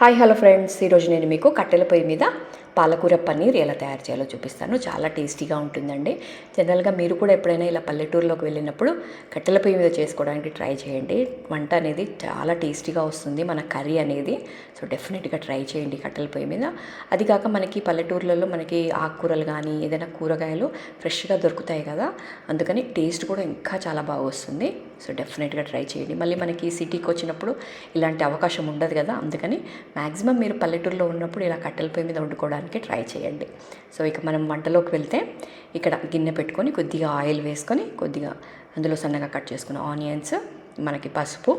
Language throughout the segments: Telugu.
Hi hello friends. ఈరోజు నేను మీకు కట్టెల పొయ్యి మీద పాలకూర పన్నీర్ ఎలా తయారు చేయాలో చూపిస్తాను. చాలా టేస్టీగా ఉంటుందండి. జనరల్గా మీరు కూడా ఎప్పుడైనా ఇలా పల్లెటూరులోకి వెళ్ళినప్పుడు కట్టెల పొయ్యి మీద చేసుకోవడానికి ట్రై చేయండి. వంట అనేది చాలా టేస్టీగా వస్తుంది మన కర్రీ అనేది. సో డెఫినెట్గా ట్రై చేయండి కట్టెల పొయ్యి మీద. అది కాక మనకి పల్లెటూర్లలో మనకి ఆకుకూరలు కానీ ఏదైనా కూరగాయలు ఫ్రెష్గా దొరుకుతాయి కదా. అందుకని టేస్ట్ కూడా ఇంకా చాలా బాగా వస్తుంది. సో డెఫినెట్గా ట్రై చేయండి. మళ్ళీ మనకి సిటీకి వచ్చినప్పుడు ఇలాంటి అవకాశం ఉండదు కదా అందుకని మ్యాక్సిమం మీరు పల్లెటూరులో ఉన్నప్పుడు ఇలా కట్టెల పొయ్యి మీద వండుకోవడానికి ట్రై చేయండి. సో ఇక మనం వంటలోకి వెళ్తే ఇక్కడ గిన్నె పెట్టుకొని కొద్దిగా ఆయిల్ వేసుకొని కొద్దిగా అందులో సన్నగా కట్ చేసుకున్న ఆనియన్స్ మనకి పసుపు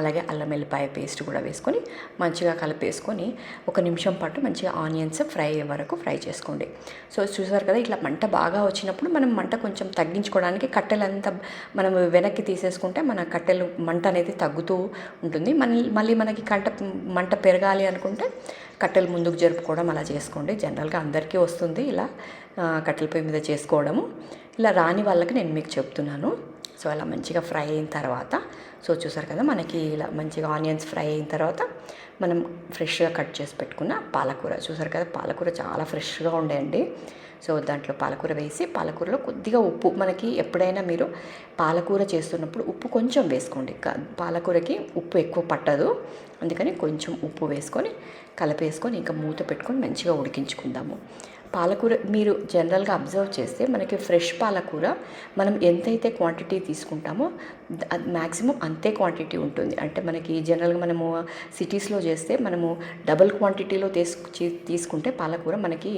అలాగే అల్లం వెల్లిపాయ పేస్ట్ కూడా వేసుకొని మంచిగా కలిపేసుకొని ఒక నిమిషం పాటు మంచిగా ఆనియన్స్ ఫ్రై అయ్యే వరకు ఫ్రై చేసుకోండి. సో చూసారు కదా ఇట్లా మంట బాగా వచ్చినప్పుడు మనం మంట కొంచెం తగ్గించుకోవడానికి కట్టెలంతా మనం వెనక్కి తీసేసుకుంటే మన కట్టెలు మంట అనేది తగ్గుతూ ఉంటుంది. మళ్ళీ మళ్ళీ మనకి కంట మంట పెరగాలి అనుకుంటే కట్టెలు ముందుకు జరుపుకోవడం అలా చేసుకోండి. జనరల్గా అందరికీ వస్తుంది ఇలా కట్టెల పొయ్యి మీద చేసుకోవడము. ఇలా రాని వాళ్ళకి నేను మీకు చెప్తున్నాను. సో అలా మంచిగా ఫ్రై అయిన తర్వాత సో చూసారు కదా మనకి ఇలా మంచిగా ఆనియన్స్ ఫ్రై అయిన తర్వాత మనం ఫ్రెష్గా కట్ చేసి పెట్టుకున్న పాలకూర. చూసారు కదా పాలకూర చాలా ఫ్రెష్గా ఉండేయండి. సో దాంట్లో పాలకూర వేసి పాలకూరలో కొద్దిగా ఉప్పు మనకి ఎప్పుడైనా మీరు పాలకూర చేస్తున్నప్పుడు ఉప్పు కొంచెం వేసుకోండి. పాలకూరకి ఉప్పు ఎక్కువ పట్టదు. అందుకని కొంచెం ఉప్పు వేసుకొని కలిపేసుకొని ఇంకా మూత పెట్టుకొని మంచిగా ఉడికించుకుందాము. పాలకూర మీరు జనరల్గా అబ్జర్వ్ చేస్తే మనకి ఫ్రెష్ పాలకూర మనం ఎంతైతే క్వాంటిటీ తీసుకుంటామో అది మ్యాక్సిమం అంతే క్వాంటిటీ ఉంటుంది. అంటే మనకి జనరల్గా మనము సిటీస్లో చేస్తే మనము డబుల్ క్వాంటిటీలో తీసుకు తీసుకుంటే పాలకూర మనకి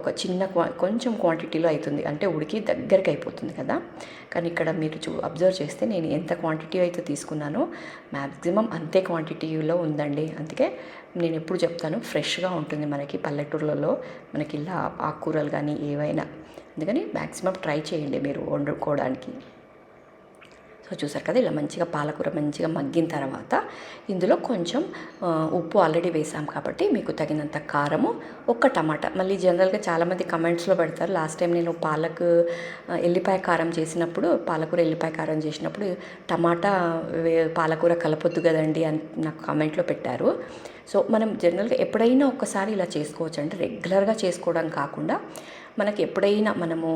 ఒక చిన్న క్వా కొంచెం క్వాంటిటీలో అవుతుంది అంటే ఉడికి దగ్గరికి అయిపోతుంది కదా. కానీ ఇక్కడ మీరు చూ అబ్జర్వ్ చేస్తే నేను ఎంత క్వాంటిటీ అయితే తీసుకున్నానో మ్యాక్సిమం అంతే క్వాంటిటీలో ఉందండి. అందుకే నేను ఎప్పుడు చెప్తాను ఫ్రెష్గా ఉంటుంది మనకి పల్లెటూర్లలో మనకి ఇలా ఆకుకూరలు కానీ ఏవైనా. అందుకని మ్యాక్సిమం ట్రై చేయండి మీరు వండుకోవడానికి. సో చూసారు కదా ఇలా మంచిగా పాలకూర మంచిగా మగ్గిన తర్వాత ఇందులో కొంచెం ఉప్పు ఆల్రెడీ వేసాం కాబట్టి మీకు తగినంత కారము ఒక్క టమాటా. మళ్ళీ జనరల్గా చాలామంది కమెంట్స్లో పెడతారు లాస్ట్ టైం నేను పాలకు ఎల్లిపాయ కారం చేసినప్పుడు పాలకూర ఎల్లిపాయ కారం చేసినప్పుడు టమాటా వే- పాలకూర కలపొద్దు కదండి అని నాకు కామెంట్లో పెట్టారు. సో మనం జనరల్గా ఎప్పుడైనా ఒక్కసారి ఇలా చేసుకోవచ్చు అంటే రెగ్యులర్గా చేసుకోవడం కాకుండా మనకి ఎప్పుడైనా మనము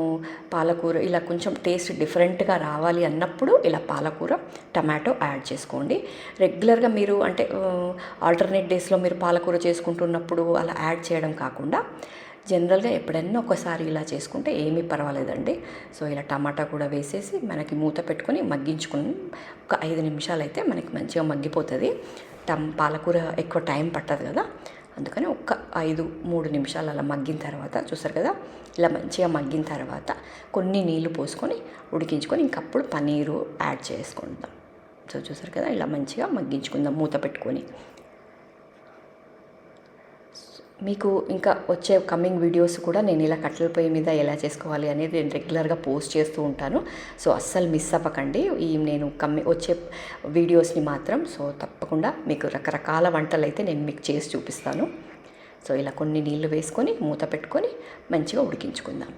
పాలకూర ఇలా కొంచెం టేస్ట్ డిఫరెంట్గా రావాలి అన్నప్పుడు ఇలా పాలకూర టమాటో యాడ్ చేసుకోండి. రెగ్యులర్గా మీరు అంటే ఆల్టర్నేట్ డేస్లో మీరు పాలకూర చేసుకుంటున్నప్పుడు అలా యాడ్ చేయడం కాకుండా జనరల్గా ఎప్పుడైనా ఒకసారి ఇలా చేసుకుంటే ఏమీ పర్వాలేదండి. సో ఇలా టమాటా కూడా వేసేసి మనకి మూత పెట్టుకొని మగ్గించుకుని ఒక ఐదు నిమిషాలు అయితే మనకి మంచిగా మగ్గిపోతుంది. టమ్ పాలకూర ఎక్కువ టైం పట్టదు కదా. అందుకని ఒక్క ఐదు మూడు నిమిషాలు అలా మగ్గిన తర్వాత చూసారు కదా? ఇలా మంచిగా మగ్గిన తర్వాత కొన్ని నీళ్ళు పోసుకొని ఉడికించుకొని ఇంకప్పుడు పన్నీరు యాడ్ చేసుకుందాం. సో చూసారు కదా? ఇలా మంచిగా మగ్గించుకుందాం మూత పెట్టుకొని. మీకు ఇంకా వచ్చే కమింగ్ వీడియోస్ కూడా నేను ఇలా కట్టెల పొయ్యి మీద ఎలా చేసుకోవాలి అనేది నేను రెగ్యులర్గా పోస్ట్ చేస్తూ ఉంటాను. సో అస్సలు మిస్ అవ్వకండి. ఈ నేను కమ్మి వచ్చే వీడియోస్ని మాత్రం. సో తప్పకుండా మీకు రకరకాల వంటలు అయితే నేను మీకు చేసి చూపిస్తాను. సో ఇలా కొన్ని నీళ్ళు వేసుకొని మూత పెట్టుకొని మంచిగా ఉడికించుకుందాం.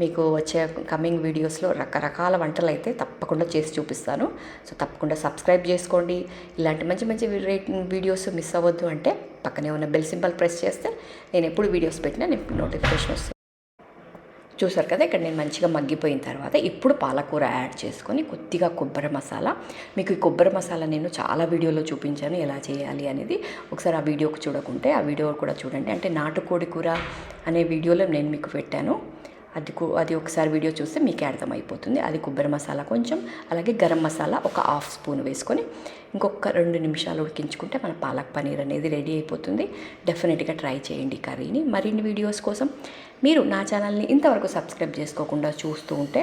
మీకు వచ్చే కమింగ్ వీడియోస్లో రకరకాల వంటలు అయితే తప్పకుండా చేసి చూపిస్తాను. సో తప్పకుండా సబ్స్క్రైబ్ చేసుకోండి. ఇలాంటి మంచి మంచి వీడియోస్ మిస్ అవ్వద్దు అంటే పక్కనే ఉన్న బెల్ సింబల్ ప్రెస్ చేస్తే నేను ఎప్పుడు వీడియోస్ పెట్టినా నేను నోటిఫికేషన్ వస్తుంది. చూసారు కదా ఇక్కడ నేను మంచిగా మగ్గిపోయిన తర్వాత ఇప్పుడు పాలకూర యాడ్ చేసుకొని కొద్దిగా కొబ్బరి మసాలా. మీకు ఈ కొబ్బరి మసాలా నేను చాలా వీడియోలో చూపించాను ఎలా చేయాలి అనేది. ఒకసారి ఆ వీడియోకి చూడకుంటే ఆ వీడియో కూడా చూడండి. అంటే నాటుకోడి కూర అనే వీడియోలో నేను మీకు పెట్టాను. అది అది ఒకసారి వీడియో చూస్తే మీకే అర్థమైపోతుంది. అది కొబ్బరి మసాలా కొంచెం అలాగే గరం మసాలా ఒక హాఫ్ స్పూన్ వేసుకొని ఇంకొక రెండు నిమిషాలు ఉడికించుకుంటే మన పాలక్ పనీర్ అనేది రెడీ అయిపోతుంది. డెఫినెట్గా ట్రై చేయండి కర్రీని. మరిన్ని వీడియోస్ కోసం మీరు నా ఛానల్ని ఇంతవరకు సబ్స్క్రైబ్ చేసుకోకుండా చూస్తూ ఉంటే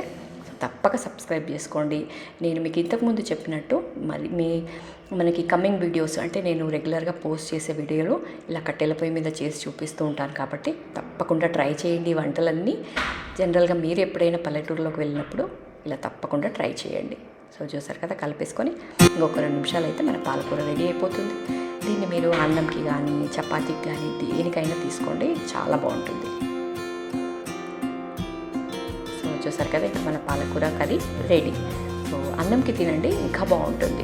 తప్పక సబ్స్క్రైబ్ చేసుకోండి. నేను మీకు ఇంతకుముందు చెప్పినట్టు మరి మీ మనకి కమింగ్ వీడియోస్ అంటే నేను రెగ్యులర్గా పోస్ట్ చేసే వీడియోలు ఇలా కట్టెల పొయ్యి మీద చేసి చూపిస్తూ ఉంటాను కాబట్టి తప్పకుండా ట్రై చేయండి వంటలన్నీ. జనరల్గా మీరు ఎప్పుడైనా పల్లెటూరులోకి వెళ్ళినప్పుడు ఇలా తప్పకుండా ట్రై చేయండి. సో చూసారు కదా కలిపేసుకొని ఇంకొక రెండు నిమిషాలు అయితే మన పాలకూర రెడీ అయిపోతుంది. దీన్ని మీరు అన్నంకి కానీ చపాతీకి కానీ దేనికైనా తీసుకోండి. చాలా బాగుంటుంది. చూసారు కదా ఇక్కడ మన పాలకూర కర్రీ రెడీ. సో అన్నంకి తినండి ఇంకా బాగుంటుంది.